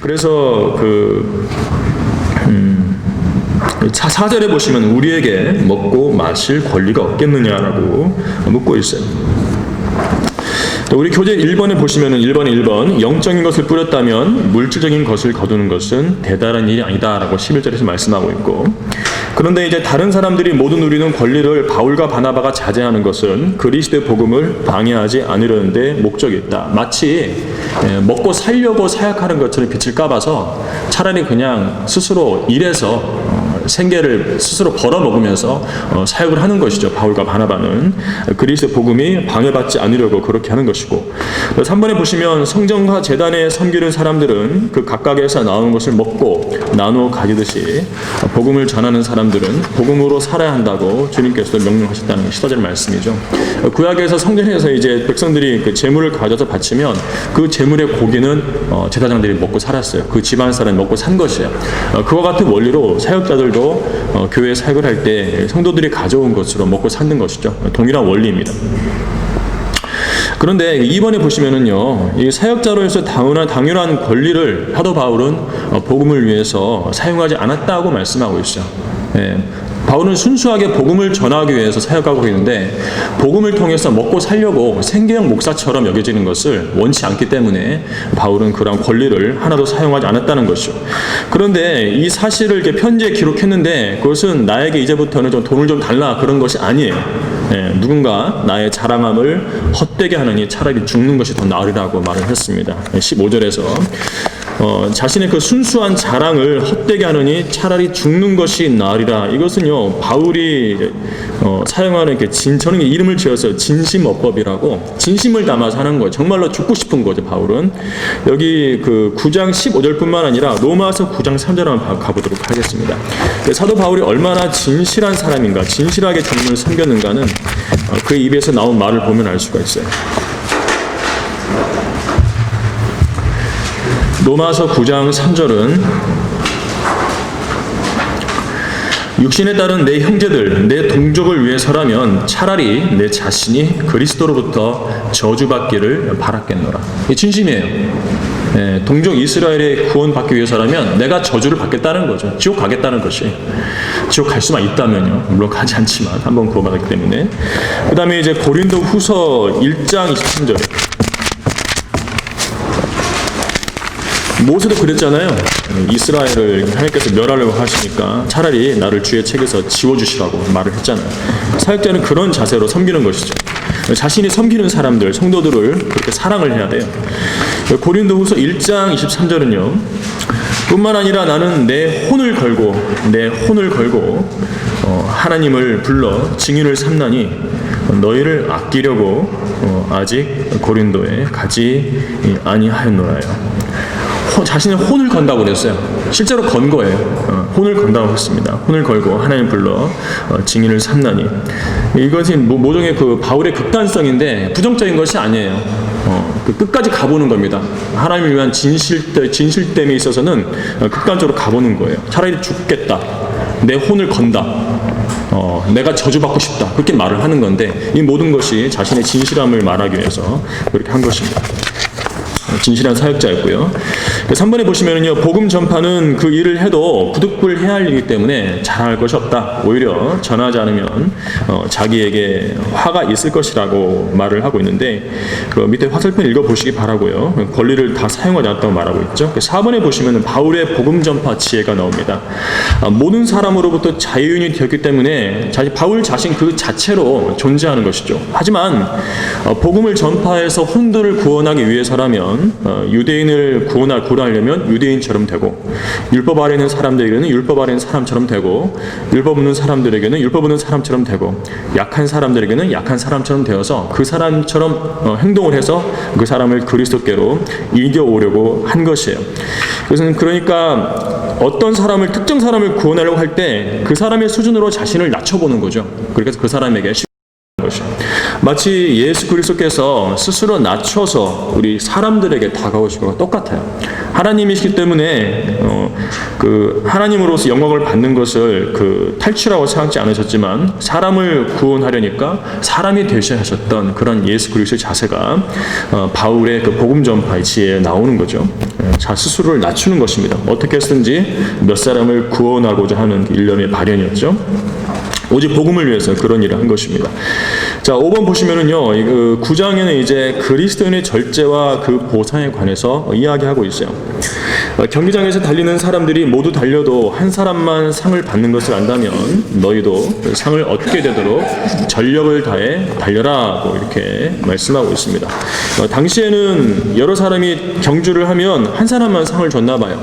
그래서 그 음, 사- 사절에 보시면 우리에게 먹고 마실 권리가 없겠느냐라고 묻고 있어요. 또 우리 교재 1번에 보시면은 1번에 1번 영적인 것을 뿌렸다면 물질적인 것을 거두는 것은 대단한 일이 아니다라고 11절에서 말씀하고 있고 그런데 이제 다른 사람들이 모두 누리는 권리를 바울과 바나바가 자제하는 것은 그리스도의 복음을 방해하지 않으려는데 목적이 있다. 마치 예, 먹고 살려고 사역하는 것처럼 빛을 까봐서 차라리 그냥 스스로 일해서 어, 생계를 스스로 벌어먹으면서 어, 사역을 하는 것이죠. 바울과 바나바는 그리스도 복음이 방해받지 않으려고 그렇게 하는 것이고 3번에 보시면 성전과 재단에 섬기는 사람들은 그 각각에서 나오는 것을 먹고 나누어 가지듯이 복음을 전하는 사람들은 복음으로 살아야 한다고 주님께서 명령하셨다는 게 14절 말씀이죠. 구약에서 성전에서 이제 백성들이 그 재물을 가져서 바치면 그 재물의 고기는 어, 제사장들이 먹고 살았어요. 그 집안 사람이 먹고 산 것이에요. 어, 그와 같은 원리로 사역자들 도 어, 교회 사역을 할 때 성도들이 가져온 것으로 먹고 사는 것이죠. 동일한 원리입니다. 그런데 2번에 보시면은요, 이 사역자로서 당연한, 당연한 권리를 사도 바울은 어, 복음을 위해서 사용하지 않았다고 말씀하고 있어요. 예. 바울은 순수하게 복음을 전하기 위해서 사역하고 있는데 복음을 통해서 먹고 살려고 생계형 목사처럼 여겨지는 것을 원치 않기 때문에 바울은 그런 권리를 하나도 사용하지 않았다는 것이죠. 그런데 이 사실을 이렇게 편지에 기록했는데 그것은 나에게 이제부터는 좀 돈을 좀 달라 그런 것이 아니에요. 예, 누군가 나의 자랑함을 헛되게 하느니 차라리 죽는 것이 더 나으리라고 말을 했습니다. 15절에서 어, 자신의 그 순수한 자랑을 헛되게 하느니 차라리 죽는 것이 나으리라. 이것은요 바울이 어, 사용하는 그 진, 저는 이름을 지어서 진심어법이라고 진심을 담아서 하는 거예요. 정말로 죽고 싶은 거죠 바울은. 여기 그 9장 15절뿐만 아니라 로마서 9장 3절 한번 가보도록 하겠습니다. 사도 바울이 얼마나 진실한 사람인가, 진실하게 주님을 섬겼는가는 어, 그 입에서 나온 말을 보면 알 수가 있어요. 로마서 9장 3절은 육신에 따른 내 형제들, 내 동족을 위해서라면 차라리 내 자신이 그리스도로부터 저주받기를 바랐겠노라. 이 진심이에요. 예, 동족 이스라엘의 구원받기 위해서라면 내가 저주를 받겠다는 거죠. 지옥 가겠다는 것이. 지옥 갈 수만 있다면요. 물론 가지 않지만 한번 구원받았기 때문에. 그 다음에 이제 고린도 후서 1장 23절. 모세도 그랬잖아요. 이스라엘을 하나님께서 멸하려고 하시니까 차라리 나를 주의 책에서 지워주시라고 말을 했잖아요. 사역자는 그런 자세로 섬기는 것이죠. 자신이 섬기는 사람들, 성도들을 그렇게 사랑을 해야 돼요. 고린도 후서 1장 23절은요. 뿐만 아니라 나는 내 혼을 걸고, 내 혼을 걸고, 어, 하나님을 불러 증인을 삼나니 너희를 아끼려고 어, 아직 고린도에 가지 아니하였노라요. 호- 자신의 혼을 건다고 그랬어요. 실제로 건 거예요. 어, 혼을 건다고 했습니다. 혼을 걸고 하나님 불러 어, 증인을 삼나니 이것이 모- 모종의 그 바울의 극단성인데 부정적인 것이 아니에요. 어, 그 끝까지 가보는 겁니다. 하나님을 위한 진실됨, 진실됨에 있어서는 어, 극단적으로 가보는 거예요. 차라리 죽겠다. 내 혼을 건다. 어, 내가 저주받고 싶다. 그렇게 말을 하는 건데 이 모든 것이 자신의 진실함을 말하기 위해서 그렇게 한 것입니다. 진실한 사역자였고요. 3번에 보시면은요, 복음 전파는 그 일을 해도 부득불해야 할 일이기 때문에 잘할 것이 없다. 오히려 전하지 않으면 어, 자기에게 화가 있을 것이라고 말을 하고 있는데 그 밑에 화살표 읽어 보시기 바라고요. 권리를 다 사용하지 않았다고 말하고 있죠. 4번에 보시면은 바울의 복음 전파 지혜가 나옵니다. 아, 모든 사람으로부터 자유인이 되었기 때문에 자 바울 자신 그 자체로 존재하는 것이죠. 하지만 어, 복음을 전파해서 혼들을 구원하기 위해서라면 어, 유대인을 구원할 구원하려면 유대인처럼 되고 율법 아래 있는 사람들에게는 율법 아래 있는 사람처럼 되고 율법 없는 사람들에게는 율법 없는 사람처럼 되고 약한 사람들에게는 약한 사람처럼 되어서 그 사람처럼 어, 행동을 해서 그 사람을 그리스도께로 이겨오려고 한 것이에요. 그것은 그러니까 어떤 사람을 특정 사람을 구원하려고 할 때 그 사람의 수준으로 자신을 낮춰보는 거죠. 그래서 그 사람에게. 마치 예수 그리스도께서 스스로 낮춰서 우리 사람들에게 다가오신 것과 똑같아요. 하나님이시기 때문에 어, 그 하나님으로서 영광을 받는 것을 그 탈취라고 생각지 않으셨지만 사람을 구원하려니까 사람이 되셔야 하셨던 그런 예수 그리스도의 자세가 어, 바울의 그 복음 전파의 지혜에 나오는 거죠. 자 스스로를 낮추는 것입니다. 어떻게 해서든지 몇 사람을 구원하고자 하는 그 일념의 발현이었죠. 오직 복음을 위해서 그런 일을 한 것입니다. 자, 5번 보시면은요, 이그 9장에는 이제 그리스도인의 절제와 그 보상에 관해서 이야기하고 있어요. 어, 경기장에서 달리는 사람들이 모두 달려도 한 사람만 상을 받는 것을 안다면 너희도 그 상을 얻게 되도록 전력을 다해 달려라고 이렇게 말씀하고 있습니다. 어, 당시에는 여러 사람이 경주를 하면 한 사람만 상을 줬나 봐요.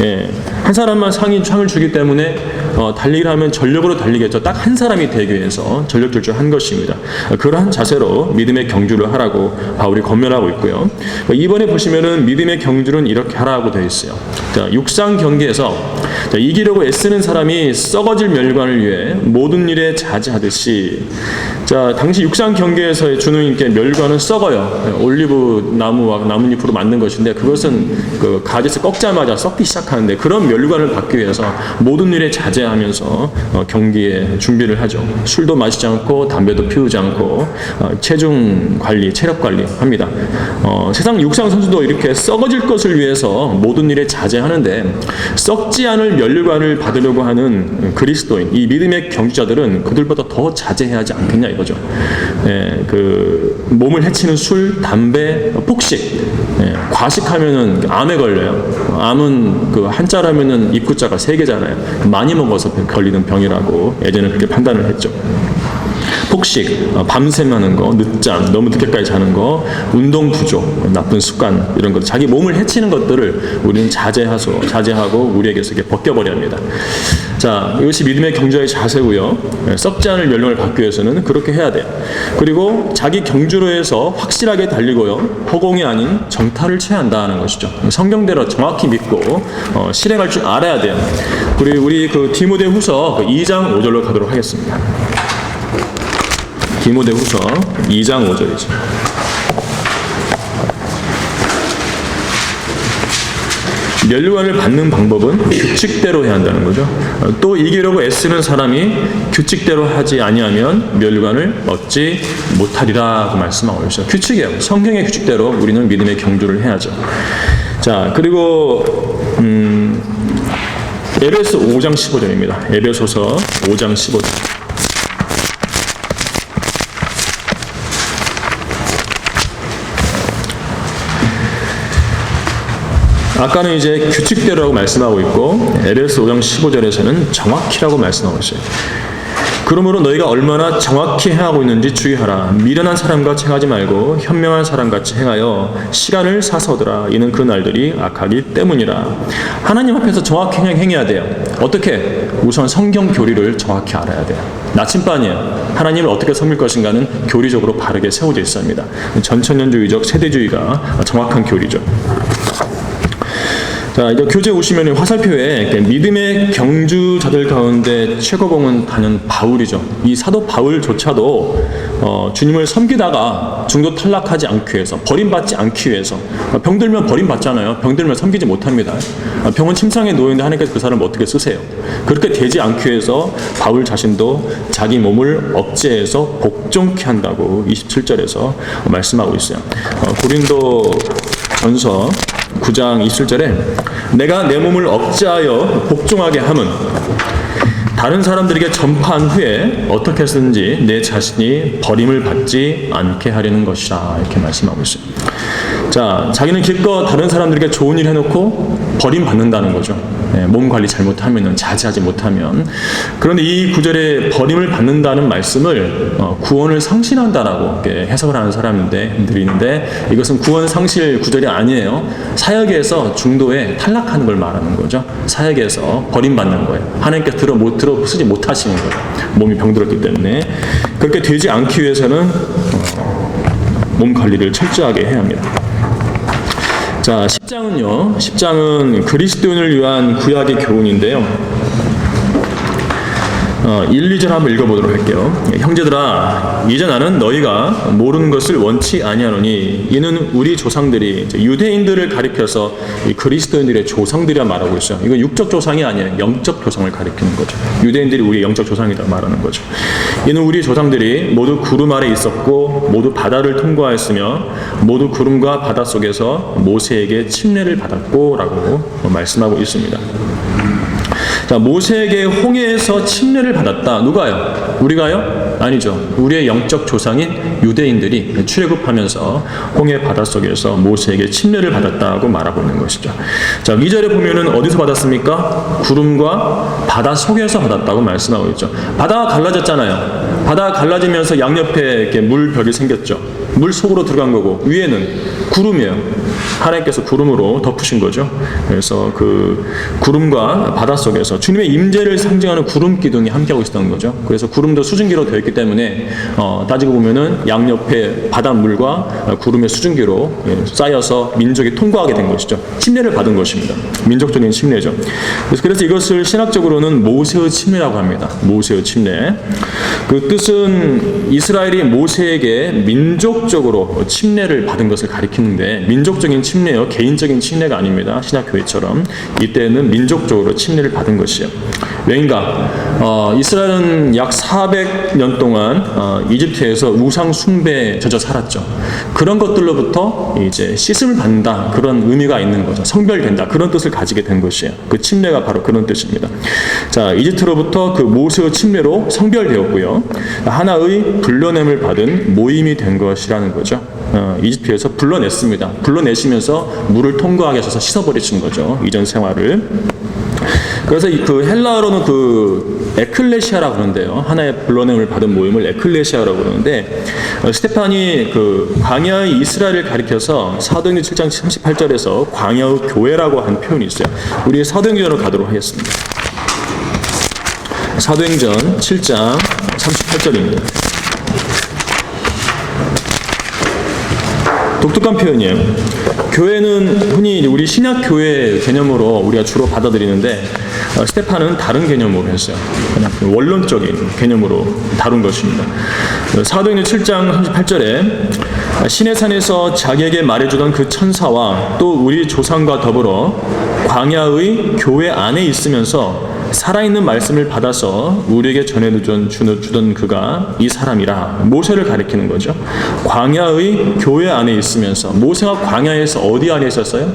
예, 한 사람만 상이 상을 주기 때문에 어, 달리기를 하면 전력으로 달리겠죠. 딱 한 사람이 되기 위해서 전력 질주한 것입니다. 어, 그러한 자세로 믿음의 경주를 하라고 바울이 권면하고 있고요. 어, 이번에 보시면은 믿음의 경주는 이렇게 하라고 되어 있어요. 자, 육상 경기에서 자, 이기려고 애쓰는 사람이 썩어질 멸관을 위해 모든 일에 자제하듯이 자, 당시 육상 경기에서 이렇게 멸관은 썩어요. 예, 올리브 나무와 나뭇잎으로 만든 것인데 그것은 그 가지에서 꺾자마자 썩기 시작하는데 그런 멸관을 받기 위해서 모든 일에 자제 하면서 어, 경기에 준비를 하죠. 술도 마시지 않고 담배도 피우지 않고 어, 체중 관리, 체력 관리 합니다. 어, 세상 육상 선수도 이렇게 썩어질 것을 위해서 모든 일에 자제하는데 썩지 않을 멸관을 받으려고 하는 그리스도인 이 믿음의 경주자들은 그들보다 더 자제해야 하지 않겠냐 이거죠. 예, 그 몸을 해치는 술, 담배, 폭식, 예, 과식하면은 암에 걸려요. 암은 그 한자라면은 입구자가 세 개잖아요. 많이 먹어서 걸리는 병이라고 예전에 그렇게 판단을 했죠. 폭식, 어, 밤샘 하는 거, 늦잠, 너무 늦게까지 자는 거, 운동 부족, 나쁜 습관 이런 것, 자기 몸을 해치는 것들을 우리는 자제하소, 자제하고 우리에게서 이렇게 벗겨버려야 합니다. 자, 이것이 믿음의 경주의 자세고요. 예, 썩지 않을 멸령을 받기 위해서는 그렇게 해야 돼요. 그리고 자기 경주로 해서 확실하게 달리고요. 허공이 아닌 정타를 쳐야 한다는 것이죠. 성경대로 정확히 믿고 어, 실행할 줄 알아야 돼요. 우리 우리 그 디모데 후서 그 2장 5절로 가도록 하겠습니다. 디모데후서 2장 5절이죠. 멸류관을 받는 방법은 규칙대로 해야 한다는 거죠. 어, 또 이기려고 애쓰는 사람이 규칙대로 하지 아니하면 멸류관을 얻지 못하리라고 말씀하고 있어요. 규칙이에요. 성경의 규칙대로 우리는 믿음의 경주를 해야죠. 자, 그리고 음, 에베소 5장 15절입니다. 에베소서 5장 15절. 아까는 이제 규칙대로라고 말씀하고 있고 에베소 5장 15절에서는 정확히라고 말씀하고 있어요. 그러므로 너희가 얼마나 정확히 행하고 있는지 주의하라. 미련한 사람과 행하지 말고 현명한 사람같이 행하여 시간을 사서더라. 이는 그 날들이 악하기 때문이라. 하나님 앞에서 정확히 행- 행해야 돼요. 어떻게? 우선 성경 교리를 정확히 알아야 돼요. 나침반이에요. 하나님을 어떻게 섬길 것인가는 교리적으로 바르게 세워져 있습니다. 전천년주의적 세대주의가 정확한 교리죠. 자, 이제 교재 오시면 화살표에 믿음의 경주자들 가운데 최고봉은 단연 바울이죠. 이 사도 바울조차도 어, 주님을 섬기다가 중도 탈락하지 않기 위해서 버림받지 않기 위해서 어, 병들면 버림받잖아요. 병들면 섬기지 못합니다. 어, 병은 침상에 놓여 있는데 하나님께서 그 사람을 어떻게 쓰세요? 그렇게 되지 않기 위해서 바울 자신도 자기 몸을 억제해서 복종케 한다고 27절에서 말씀하고 있어요. 어, 고린도 전서 9장 27절에 내가 내 몸을 억제하여 복종하게 함은 다른 사람들에게 전파한 후에 어떻게 해서든지 내 자신이 버림을 받지 않게 하려는 것이라 이렇게 말씀하고 있어요. 자, 자기는 기껏 다른 사람들에게 좋은 일 해놓고 버림받는다는 거죠. 네, 몸 관리 잘못하면 자제하지 못하면 그런데 이 구절에 버림을 받는다는 말씀을 어, 구원을 상실한다라고 해석을 하는 사람인데 들이는데 이것은 구원 상실 구절이 아니에요. 사역에서 중도에 탈락하는 걸 말하는 거죠. 사역에서 버림받는 거예요. 하나님께 들어 못 들어 쓰지 못하시는 거예요. 몸이 병들었기 때문에 그렇게 되지 않기 위해서는 어, 몸 관리를 철저하게 해야 합니다. 자, 10장은요. 10장은 그리스도인을 위한 구약의 교훈인데요. 어, 1, 2절 한번 읽어보도록 할게요. 예, 형제들아, 이제 나는 너희가 모르는 것을 원치 아니하노니 이는 우리 조상들이 유대인들을 가리켜서 이 그리스도인들의 조상들이라 말하고 있어요. 이건 육적 조상이 아니에요. 영적 조상을 가리키는 거죠. 유대인들이 우리 영적 조상이다 말하는 거죠. 이는 우리 조상들이 모두 구름 아래 있었고 모두 바다를 통과했으며 모두 구름과 바다 속에서 모세에게 침례를 받았고라고 말씀하고 있습니다. 자, 모세에게 홍해에서 침례를 받았다. 누가요? 우리가요? 아니죠. 우리의 영적 조상인 유대인들이 출애굽하면서 홍해 바닷속에서 모세에게 침례를 받았다고 말하고 있는 것이죠. 자, 2절에 보면은 어디서 받았습니까? 구름과 바다 속에서 받았다고 말씀하고 있죠. 바다가 갈라졌잖아요. 바다가 갈라지면서 양옆에 이렇게 물벽이 생겼죠. 물 속으로 들어간 거고 위에는 구름이에요. 하나님께서 구름으로 덮으신 거죠. 그래서 그 구름과 바다 속에서 주님의 임재를 상징하는 구름 기둥이 함께하고 있었던 거죠. 그래서 구름도 수증기로 되어 있기 때문에 어, 따지고 보면은 양옆에 바닷물과 구름의 수증기로 예, 쌓여서 민족이 통과하게 된 것이죠. 침례를 받은 것입니다. 민족적인 침례죠. 그래서, 그래서 이것을 신학적으로는 모세의 침례라고 합니다. 모세의 침례. 그 뜻은 이스라엘이 모세에게 민족 적으로 침례를 받은 것을 가리키는데 민족적인 침례요 개인적인 침례가 아닙니다. 신학교회처럼 이때는 민족적으로 침례를 받은 것이요. 왜인가? 어, 이스라엘은 약 400년 동안 어, 이집트에서 우상 숭배에 젖어 살았죠. 그런 것들로부터 이제 씻음을 받는다 그런 의미가 있는 거죠. 성별된다 그런 뜻을 가지게 된 것이에요. 그 침례가 바로 그런 뜻입니다. 자 이집트로부터 그 모세의 침례로 성별되었고요. 하나의 불러냄을 받은 모임이 된 것이라 는 거죠. 어, 이집트에서 불러냈습니다. 불러내시면서 물을 통과하게 하셔서 씻어버리신 거죠. 이전 생활을. 그래서 이그 헬라어로는 그 에클레시아라고 그러는데요. 하나의 불러냄을 받은 모임을 에클레시아라고 그러는데 어, 스테판이 그 광야의 이스라엘을 가리켜서 사도행전 7장 38절에서 광야의 교회라고 한 표현이 있어요. 우리 사도행전으로 가도록 하겠습니다. 사도행전 7장 38절입니다. 독특한 표현이에요. 교회는 흔히 우리 신약 교회 개념으로 우리가 주로 받아들이는데 어, 스테판은 다른 개념으로 했어요. 원론적인 개념으로 다룬 것입니다. 어, 사도행전 7장 38절에 신의 산에서 자기에게 말해주던 그 천사와 또 우리 조상과 더불어 광야의 교회 안에 있으면서 살아있는 말씀을 받아서 우리에게 전해주던 주던 그가 이 사람이라 모세를 가리키는 거죠. 광야의 교회 안에 있으면서 모세가 광야에서 어디 안에 있었어요?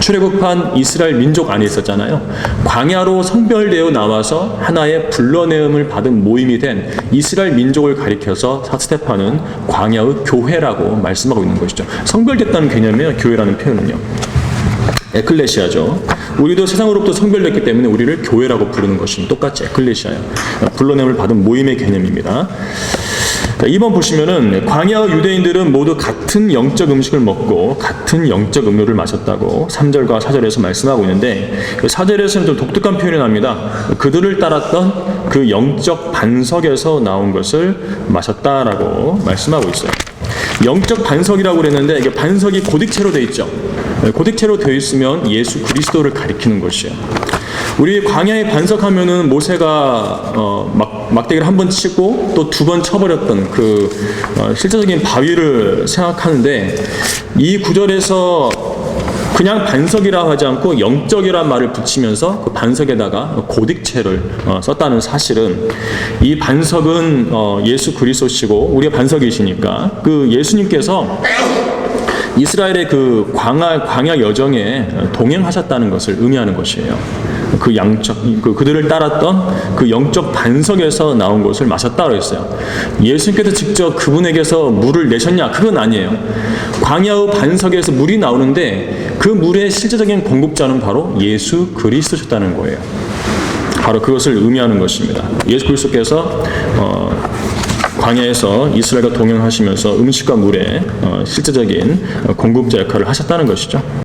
출애굽한 이스라엘 민족 안에 있었잖아요. 광야로 성별되어 나와서 하나의 불러내음을 받은 모임이 된 이스라엘 민족을 가리켜서 사스테파는 광야의 교회라고 말씀하고 있는 것이죠. 성별됐다는 개념이에요. 교회라는 표현은요. 에클레시아죠. 우리도 세상으로부터 성별됐기 때문에 우리를 교회라고 부르는 것이 똑같이 에클레시아예요. 불러냄을 받은 모임의 개념입니다. 자, 2번 보시면은 광야 유대인들은 모두 같은 영적 음식을 먹고 같은 영적 음료를 마셨다고 3절과 4절에서 말씀하고 있는데 그 4절에서는 좀 독특한 표현이 납니다. 그들을 따랐던 그 영적 반석에서 나온 것을 마셨다라고 말씀하고 있어요. 영적 반석이라고 그랬는데 이게 반석이 고딕체로 되어 있죠. 고딕체로 되어 있으면 예수 그리스도를 가리키는 것이에요. 우리 광야에 반석하면은 모세가 어, 막, 막대기를 한 번 치고 또 두 번 쳐버렸던 그 어, 실제적인 바위를 생각하는데 이 구절에서 그냥 반석이라 하지 않고 영적이란 말을 붙이면서 그 반석에다가 고딕체를 어, 썼다는 사실은 이 반석은 어, 예수 그리스도시고 우리의 반석이시니까 그 예수님께서 이스라엘의 그 광야, 광야 여정에 동행하셨다는 것을 의미하는 것이에요. 그 양적, 그, 그들을 따랐던 그 영적 반석에서 나온 것을 마셨다고 했어요. 예수님께서 직접 그분에게서 물을 내셨냐? 그건 아니에요. 광야의 반석에서 물이 나오는데 그 물의 실제적인 공급자는 바로 예수 그리스도셨다는 거예요. 바로 그것을 의미하는 것입니다. 예수 그리스도께서 어, 광야에서 이스라엘과 동행하시면서 음식과 물의 어, 실제적인 공급자 역할을 하셨다는 것이죠.